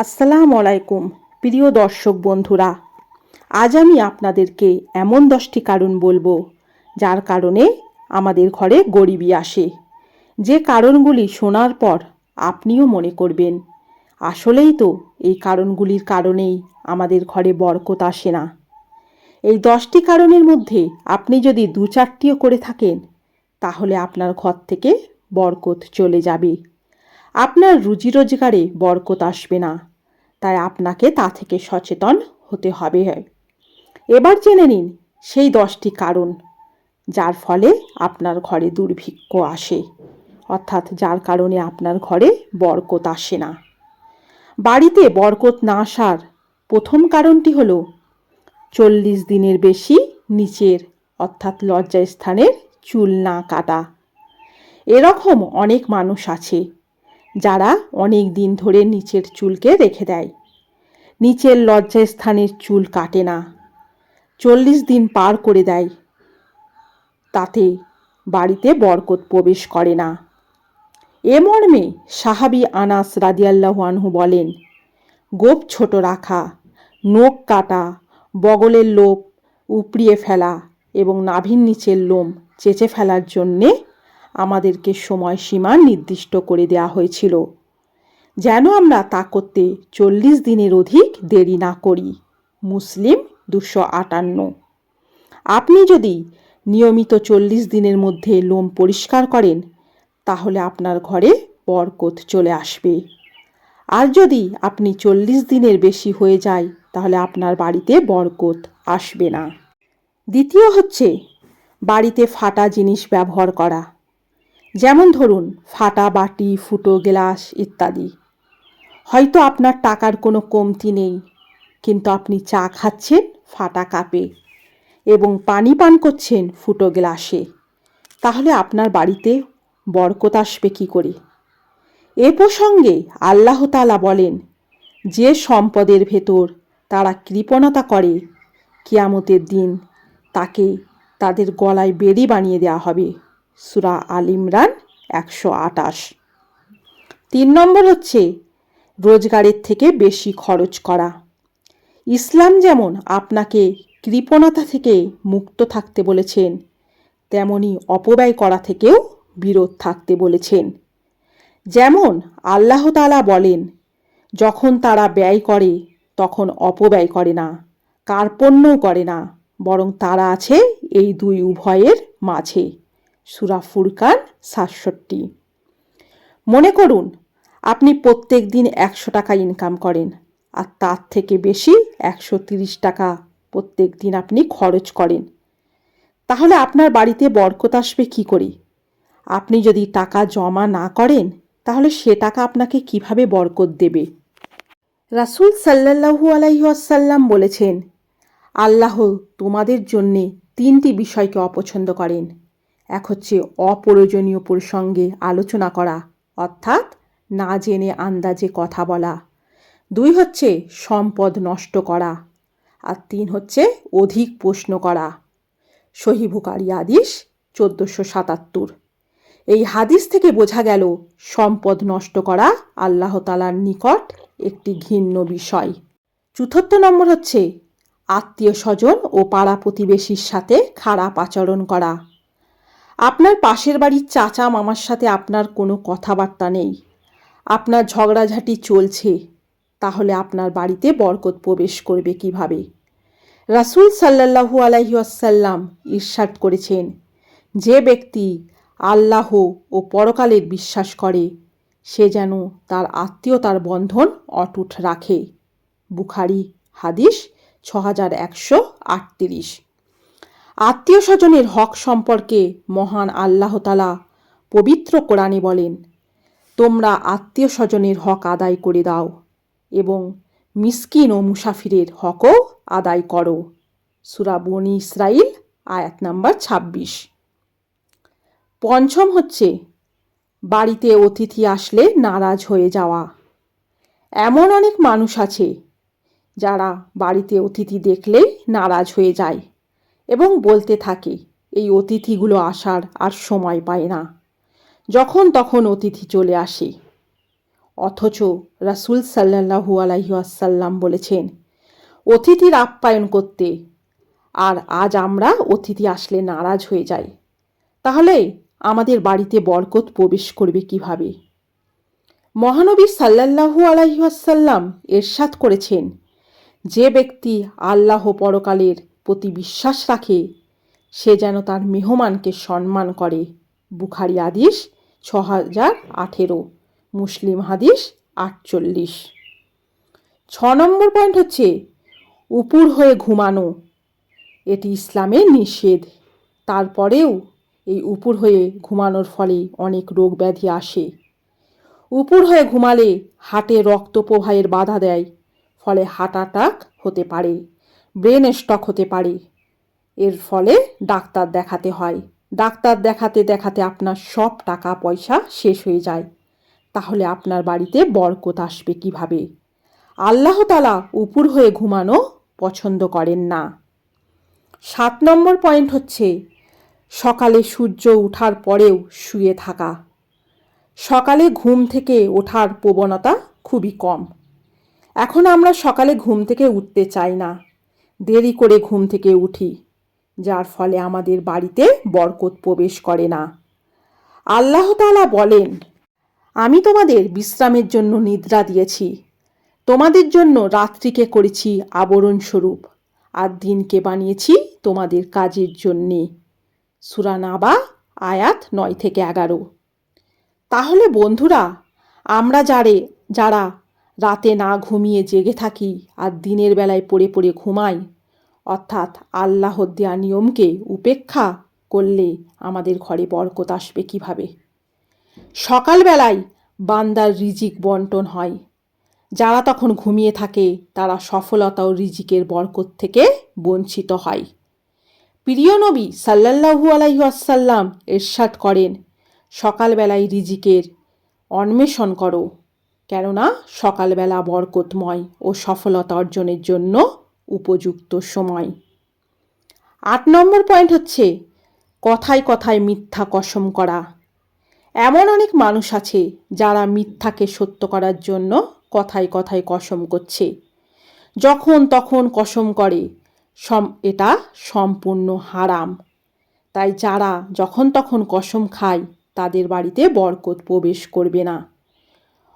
আসসালামু আলাইকুম, প্রিয় দর্শক বন্ধুরা। আজ আমি আপনাদেরকে এমন দশটি কারণ বলব, যার কারণে আমাদের ঘরে গরিবী আসে। যে কারণগুলি শোনার পর আপনিও মনে করবেন, আসলেই তো এই কারণগুলির কারণেই আমাদের ঘরে বরকত আসে না। এই দশটি কারণের মধ্যে আপনি যদি দু চারটিও করে থাকেন, তাহলে আপনার ঘর থেকে বরকত চলে যাবে। আপনার রুজি রোজগারে বরকত আসবে না। তাই আপনাকে তা থেকে সচেতন হতে হবে। এবার জেনে নিন সেই দশটি কারণ যার ফলে আপনার ঘরে দুর্ভিক্ষ আসে, অর্থাৎ যার কারণে আপনার ঘরে বরকত আসে না। বাড়িতে বরকত না আসার প্রথম কারণটি হলো চল্লিশ দিনের বেশি নিচের, অর্থাৎ লজ্জা স্থানের চুল না কাটা। এরকম অনেক মানুষ আছে যারা অনেক দিন ধরে নিচের চুলকে রেখে দেয়। নিচের লজ্জাস্থানের চুল কাটে না। চল্লিশ দিন পার করে দেয়। তাতে বাড়িতে বরকত প্রবেশ করে না। এ মর্মে সাহাবি আনাস রাদিয়াল্লাহু আনহু বলেন, গোপ ছোট রাখা, নখ কাটা, বগলের লোপ উপড়িয়ে ফেলা এবং নাভির নিচের লোম চেঁচে ফেলার জন্যে আমাদেরকে সময়সীমা নির্দিষ্ট করে দেওয়া হয়েছিল। যেন আমরা তা করতে চল্লিশ দিনের অধিক দেরি না করি। মুসলিম দুশো আটান্ন। আপনি যদি নিয়মিত চল্লিশ দিনের মধ্যে লোম পরিষ্কার করেন, তাহলে আপনার ঘরে বরকত চলে আসবে। আর যদি আপনি চল্লিশ দিনের বেশি হয়ে যায়, তাহলে আপনার বাড়িতে বরকত আসবে না। দ্বিতীয় হচ্ছে, বাড়িতে ফাটা জিনিস ব্যবহার করা। যেমন ধরুন, ফাটা বাটি, ফুটো গ্লাস ইত্যাদি। হয়তো আপনার টাকার কোনো কমতি নেই, কিন্তু আপনি চা খাচ্ছেন ফাটা কাপে এবং পানি পান করছেন ফুটো গ্লাসে। তাহলে আপনার বাড়িতে বরকত আসবে কী করে? এ প্রসঙ্গে আল্লাহতালা বলেন, যে সম্পদের ভেতর তারা কৃপণতা করে, কিয়ামতের দিন তাকে তাদের গলায় বেড়ি বানিয়ে দেওয়া হবে। সুরা আল ইমরান একশো আটাশ তিন নম্বর হচ্ছে রোজগারের থেকে বেশি খরচ করা। ইসলাম যেমন আপনাকে কৃপণতা থেকে মুক্ত থাকতে বলেছেন, তেমনি অপব্যয় করা থেকেও বিরোধ থাকতে বলেছেন। যেমন আল্লাহ তালা বলেন, যখন তারা ব্যয় করে, তখন অপব্যয় করে না, কার্পণ্যও করে না, বরং তারা আছে এই দুই উভয়ের মাঝে। সুরা ফুরকান সাতষট্টি। মনে করুন আপনি প্রত্যেক দিন একশো টাকা ইনকাম করেন, আর তার থেকে বেশি একশো তিরিশ টাকা প্রত্যেক দিন আপনি খরচ করেন। তাহলে আপনার বাড়িতে বরকত আসবে কী করে? আপনি যদি টাকা জমা না করেন, তাহলে সে টাকা আপনাকে কীভাবে বরকত দেবে? রাসুল সাল্লাহু আলাইসাল্লাম বলেছেন, আল্লাহ তোমাদের জন্যে তিনটি বিষয়কে অপছন্দ করেন। এক হচ্ছে অপ্রয়োজনীয় প্রসঙ্গে আলোচনা করা, অর্থাৎ না জেনে আন্দাজে কথা বলা। দুই হচ্ছে সম্পদ নষ্ট করা আর তিন হচ্ছে অধিক প্রশ্ন করা। সহিভুকারী আদিস চোদ্দোশো সাতাত্তর। এই হাদিস থেকে বোঝা গেল, সম্পদ নষ্ট করা আল্লাহ তালার নিকট একটি ঘিন্ন বিষয়। চতুর্থ নম্বর হচ্ছে আত্মীয় স্বজন ও পাড়া প্রতিবেশীর সাথে খারাপ আচরণ করা। আপনার পাশের বাড়ির চাচা মামার সাথে আপনার কোনো কথাবার্তা নেই। আপনার ঝগড়াঝাটি চলছে, তাহলে আপনার বাড়িতে বরকত প্রবেশ করবে কীভাবে? রাসুল সাল্লাহু আলাইসাল্লাম ঈর্ষাদ করেছেন, যে ব্যক্তি আল্লাহ ও পরকালের বিশ্বাস করে, সে যেন তার আত্মীয়তার বন্ধন অটুট রাখে। বুখারি, হাদিস ছ হাজার একশো আটত্রিশ। আত্মীয় স্বজনের হক সম্পর্কে মহান আল্লাহতালা পবিত্র কোরআনে বলেন তোমরা আত্মীয় স্বজনের হক আদায় করে দাও এবং মিসকিন ও মুসাফিরের হকও আদায় করো। সুরাবনি ইসরাইল আয়াত নাম্বার ছাব্বিশ। পঞ্চম হচ্ছে, বাড়িতে অতিথি আসলে নারাজ হয়ে যাওয়া। এমন অনেক মানুষ আছে যারা বাড়িতে অতিথি দেখলেই নারাজ হয়ে যায় এবং বলতে থাকে, এই অতিথিগুলো আসার আর সময় পায় না। যখন তখন অতিথি চলে আসে। অথচ রাসুল সাল্লাহু আলাইসাল্লাম বলেছেন, অতিথির আপ্যায়ন করতে, আর আজ আমরা অতিথি আসলে নারাজ হয়ে যাই। তাহলে আমাদের বাড়িতে বরকত প্রবেশ করবে কীভাবে? মহানবী সাল্লাহু আলাইসাল্লাম এরশাদ করেছেন, যে ব্যক্তি আল্লাহ পরকালের প্রতি বিশ্বাস রাখে, সে যেন তার মেহমানকে সম্মান করে। বুখারি আদিস ছ হাজার আঠেরো। মুসলিম হাদিস আটচল্লিশ। ছ নম্বর পয়েন্ট হচ্ছে, উপুর হয়ে ঘুমানো। এটি ইসলামের নিষেধ। তারপরেও এই উপুর হয়ে ঘুমানোর ফলে অনেক রোগ ব্যাধি আসে। উপুর হয়ে ঘুমালে হাটে রক্ত প্রবাহের বাধা দেয়, ফলে হার্ট অ্যাটাক হতে পারে, ব্রেন স্ট্রোক হতে পারে। এর ফলে ডাক্তার দেখাতে হয়। ডাক্তার দেখাতে দেখাতে আপনার সব টাকা পয়সা শেষ হয়ে যায়। তাহলে আপনার বাড়িতে বরকত আসবে কীভাবে? আল্লাহতালা উপুর হয়ে ঘুমানো পছন্দ করেন না। সাত নম্বর পয়েন্ট হচ্ছে, সকালে সূর্য ওঠার পরেও শুয়ে থাকা। সকালে ঘুম থেকে ওঠার প্রবণতা খুবই কম। এখন আমরা সকালে ঘুম থেকে উঠতে চাই না। দেরি করে ঘুম থেকে উঠি। যার ফলে আমাদের বাড়িতে বরকত প্রবেশ করে না। আল্লাহ বলেন, আমি তোমাদের বিশ্রামের জন্য নিদ্রা দিয়েছি। তোমাদের জন্য রাত্রিকে করেছি আবরণ স্বরূপ, আর দিনকে বানিয়েছি তোমাদের কাজের জন্যে। সুরানাবা আয়াত নয় থেকে এগারো। তাহলে বন্ধুরা, আমরা যারে, যারা রাতে না ঘুমিয়ে জেগে থাকি আর দিনের বেলায় পড়ে পড়ে ঘুমাই অর্থাৎ আল্লাহর দেয়া নিয়মকে উপেক্ষা করলে আমাদের ঘরে বরকত আসবে কীভাবে? সকালবেলায় বান্দার রিজিক বন্টন হয়। যারা তখন ঘুমিয়ে থাকে, তারা সফলতা ও রিজিকের বরকত থেকে বঞ্চিত হয়। প্রিয় নবী সাল্লাহু আলাইসাল্লাম এরশাদ করেন, সকালবেলায় রিজিকের অন্বেষণ করো, কেননা সকালবেলা বরকতময় ও সফলতা অর্জনের জন্য উপযুক্ত সময়। আট নম্বর পয়েন্ট হচ্ছে, কথায় কথায় মিথ্যা কসম করা। এমন অনেক মানুষ আছে যারা মিথ্যাকে সত্য করার জন্য কথায় কথায় কসম করছে। যখন তখন কসম করে, সম, এটা সম্পূর্ণ হারাম। তাই যারা যখন তখন কসম খায়, তাদের বাড়িতে বরকত প্রবেশ করবে না।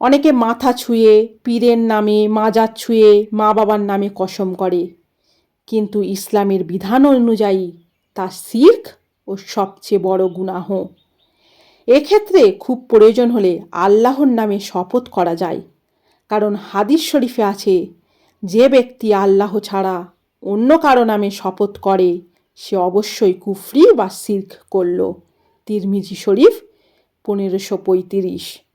অনেকে মাথা ছুঁয়ে, পীরের নামে মাজার ছুঁয়ে মা বাবার নামে কসম করে। কিন্তু ইসলামের বিধান অনুযায়ী তা শির্ক ও সবচেয়ে বড় গুনাহ। এক্ষেত্রে খুব প্রয়োজন হলে আল্লাহর নামে শপথ করা যায়। কারণ হাদিস শরীফে আছে, যে ব্যক্তি আল্লাহ ছাড়া অন্য কারও নামে শপথ করে, সে অবশ্যই কুফরি বা সির্ক করল। তিরমিজি শরীফ, পনেরোশো পঁয়ত্রিশ।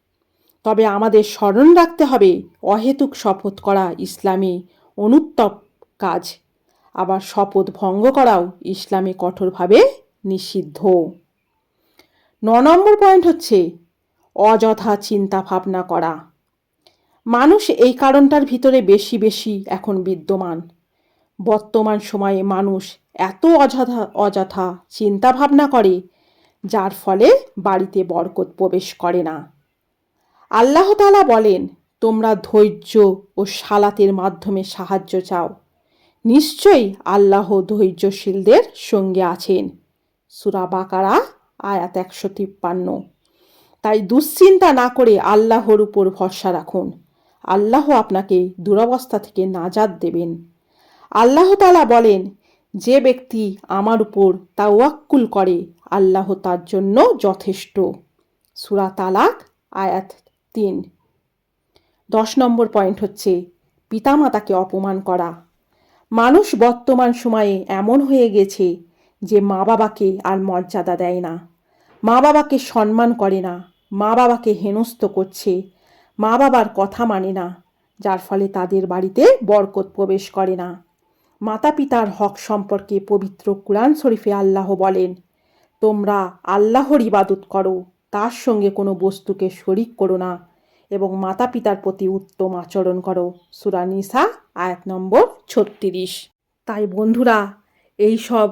তবে আমাদের স্মরণ রাখতে হবে অহেতুক শপথ করা ইসলামে অনুত্তপ কাজ। আবার শপথ ভঙ্গ করাও ইসলামে কঠোরভাবে নিষিদ্ধ। ন নম্বর পয়েন্ট হচ্ছে অযথা চিন্তা ভাবনা করা। মানুষ এই কারণটার ভিতরে বেশি বেশি এখন বিদ্যমান। বর্তমান সময়ে মানুষ এত অযথা অযথা চিন্তা ভাবনা করে, যার ফলে বাড়িতে বরকত প্রবেশ করে না। আল্লাহ তালা বলেন, তোমরা ধৈর্য ও সালাতের মাধ্যমে সাহায্য চাও। নিশ্চয়ই আল্লাহ ধৈর্যশীলদের সঙ্গে আছেন। সুরা বাকারা, আয়াত একশো তিপ্পান্ন। তাই দুশ্চিন্তা না করে আল্লাহর উপর ভরসা রাখুন। আল্লাহ আপনাকে দুরবস্থা থেকে নাজাদ দেবেন। আল্লাহ তালা বলেন, যে ব্যক্তি আমার উপর তাওয়াক্কুল করে, আল্লাহ তার জন্য যথেষ্ট। সুরা তালাক, আয়াত তিন। দশ নম্বর পয়েন্ট হচ্ছে পিতামাতাকে অপমান করা। মানুষ বর্তমান সময়ে এমন হয়ে গেছে যে মা বাবাকে আর মর্যাদা দেয় না। মা বাবাকে সম্মান করে না, মা বাবাকে হেনস্থ করছে, মা বাবার কথা মানে না, যার ফলে তাদের বাড়িতে বরকত প্রবেশ করে না। মাতা পিতার হক সম্পর্কে পবিত্র কুরআন শরীফে আল্লাহ বলেন, তোমরা আল্লাহর ইবাদত করো তার সঙ্গে কোনো বস্তুকে শরিক করো না এবং মাতা পিতার প্রতি উত্তম আচরণ করো। সুরা নিসা, আয়াত নম্বর ছত্রিশ। তাই বন্ধুরা, এই সব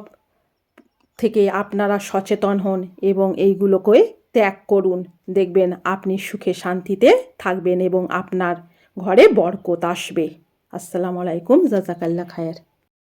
থেকে আপনারা সচেতন হন এবং এইগুলোকে ত্যাগ করুন। দেখবেন আপনি সুখে শান্তিতে থাকবেন এবং আপনার ঘরে বরকত আসবে। আসসালামু আলাইকুম জাজাকাল্লা খায়ের।